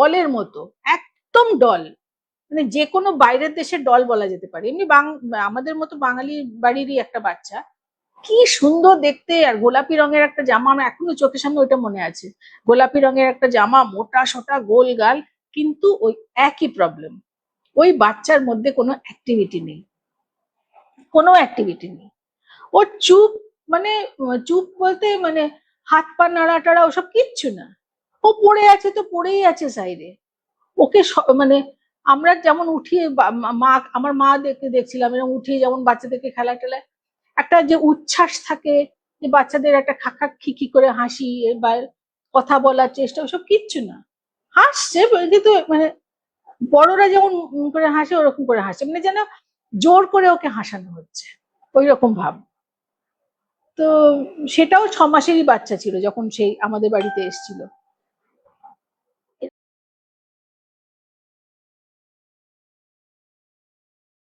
ডলের মতো, একদম ডল মানে যে কোনো বাইরের দেশের ডল বলা যেতে পারে। এমনি আমাদের মতো বাঙালি বাড়িরই একটা বাচ্চা। কি সুন্দর দেখতে! আর গোলাপি রঙের একটা জামা, আমার এখনও চোখের সামনে ওইটা মনে আছে। গোলাপি রঙের একটা জামা, মোটা সোটা, গোল গাল, কিন্তু ওই একই প্রবলেম ওই বাচ্চার মধ্যে কোনো অ্যাক্টিভিটি নেই। কোনো অ্যাক্টিভিটি নেই। ওর চুপ মানে চুপ বলতে মানে হাত পা নাড়া টাড়া ওসব কিচ্ছু না। ও পড়ে আছে তো পড়েই আছে সাইডে। ওকে মানে আমরা যেমন উঠিয়ে মা আমার মা দেখে দেখছিলাম এরকম উঠিয়ে যেমন বাচ্চাদেরকে খেলা টেলায়, একটা যে উচ্ছ্বাস থাকে যে বাচ্চাদের একটা খাখা খিকি করে হাসি বা কথা বলার চেষ্টা, ওসব কিচ্ছু না। হাসছে, কিন্তু মানে বড়রা যেমন করে হাসে, ওরকম করে হাসে মানে যেন জোর করে ওকে হাসানো হচ্ছে ওই রকম ভাব। তো সেটাও ছ মাসেরই বাচ্চা ছিল যখন সেই আমাদের বাড়িতে এসেছিল।